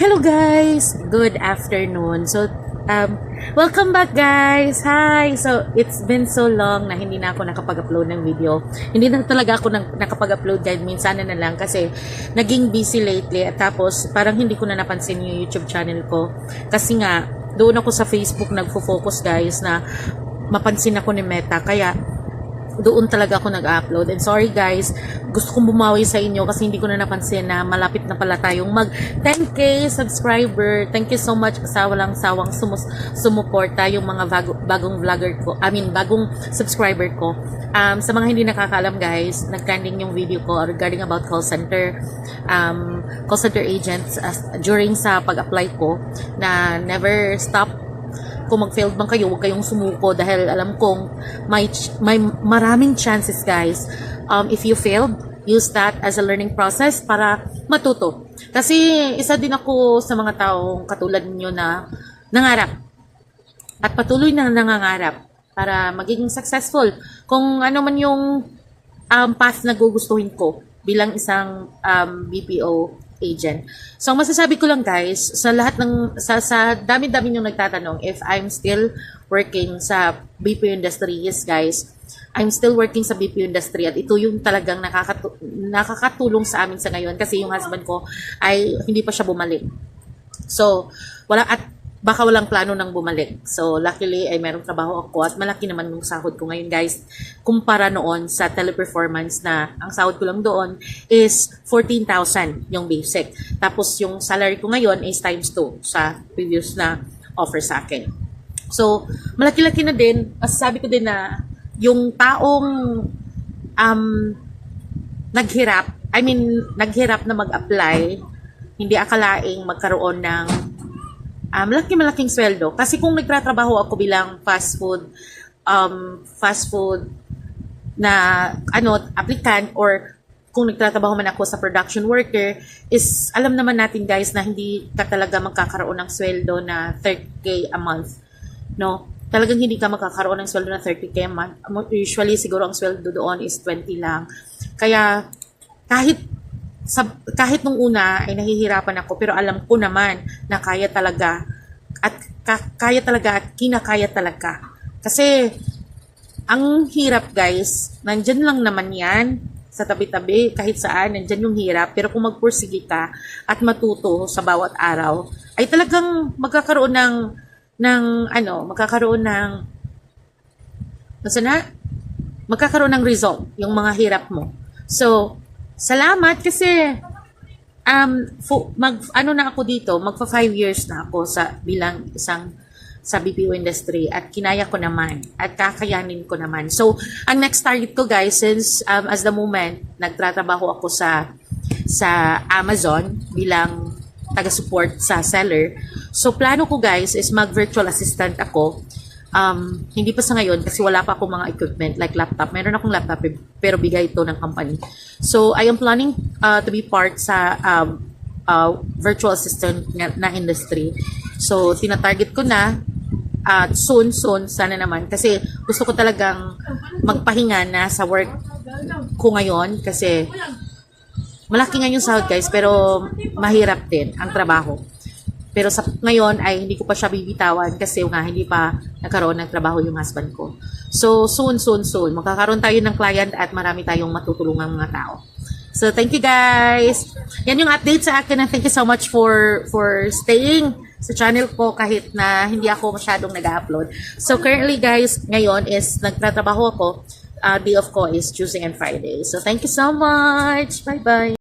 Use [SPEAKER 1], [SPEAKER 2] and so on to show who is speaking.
[SPEAKER 1] Hello guys! Good afternoon. So, um, welcome back guys! Hi! So, it's been so long na hindi na ako nakapag-upload ng video. Hindi na talaga ako nakapag-upload dahil minsan na lang kasi naging busy lately at tapos parang hindi ko na napansin yung YouTube channel ko. Kasi nga, doon ako sa Facebook nagfo-focus guys na mapansin ako ni Meta. Kaya, doon talaga ako nag-upload. And sorry guys, gusto kong bumawi sa inyo kasi hindi ko na napansin na malapit na pala tayong mag 10k subscriber. Thank you so much sa walang sawang sumus sumuporta yung mga bago, bagong vlogger ko. I mean, bagong subscriber ko. Um, sa mga hindi nakakaalam guys, nag-trending yung video ko regarding about call center um, call center agents as, during sa pag-apply ko na never stop kung mag-failed man kayo, huwag kayong sumuko dahil alam kong may, may maraming chances guys. Um, if you failed, use that as a learning process para matuto. Kasi isa din ako sa mga taong katulad ninyo na nangarap at patuloy na nangangarap para magiging successful. Kung ano man yung um, path na gugustuhin ko bilang isang um, BPO agent. So, ang masasabi ko lang guys, sa lahat ng, sa, sa dami-dami yung nagtatanong if I'm still working sa BPO industry, yes guys, I'm still working sa BPO industry at ito yung talagang nakakatu- nakakatulong sa amin sa ngayon kasi yung husband ko ay hindi pa siya bumalik. So, wala at baka walang plano nang bumalik. So, luckily ay merong trabaho ako at malaki naman yung sahod ko ngayon, guys. Kumpara noon sa teleperformance na ang sahod ko lang doon is 14,000 yung basic. Tapos yung salary ko ngayon is times 2 sa previous na offer sa akin. So, malaki-laki na din. Masasabi ko din na yung taong um, naghirap, I mean, naghirap na mag-apply, hindi akalaing magkaroon ng um, malaki-malaking sweldo. Kasi kung nagtatrabaho ako bilang fast food, um, fast food na ano, applicant or kung nagtatrabaho man ako sa production worker, is alam naman natin guys na hindi ka talaga magkakaroon ng sweldo na 30k a month. No? Talagang hindi ka magkakaroon ng sweldo na 30k a month. Usually siguro ang sweldo doon is 20 lang. Kaya kahit sa, kahit nung una ay nahihirapan ako pero alam ko naman na kaya talaga at ka- kaya talaga at kinakaya talaga. Kasi ang hirap guys, nandyan lang naman yan sa tabi-tabi, kahit saan, nandyan yung hirap. Pero kung magpursige ka at matuto sa bawat araw, ay talagang magkakaroon ng, ng ano, magkakaroon ng, nasa na? Magkakaroon ng result, yung mga hirap mo. So, salamat kasi um fu- mag ano na ako dito, magfa five years na ako sa bilang isang sa BPO industry at kinaya ko naman at kakayanin ko naman. So, ang next target ko guys since um, as the moment nagtratrabaho ako sa sa Amazon bilang taga-support sa seller. So, plano ko guys is mag-virtual assistant ako um, hindi pa sa ngayon kasi wala pa akong mga equipment like laptop. Meron akong laptop pero bigay ito ng company. So, I am planning uh, to be part sa um, uh, virtual assistant na, na industry. So, tinatarget ko na at soon, soon, sana naman. Kasi gusto ko talagang magpahinga na sa work ko ngayon kasi malaki nga yung sahod guys pero mahirap din ang trabaho. Pero sa ngayon ay hindi ko pa siya bibitawan kasi nga hindi pa nagkaroon ng trabaho yung husband ko. So soon, soon, soon, magkakaroon tayo ng client at marami tayong matutulungan mga tao. So thank you guys. Yan yung update sa akin and thank you so much for for staying sa channel ko kahit na hindi ako masyadong nag-upload. So currently guys, ngayon is nagtatrabaho ako. Uh, day off ko is Tuesday and Friday. So thank you so much. Bye-bye.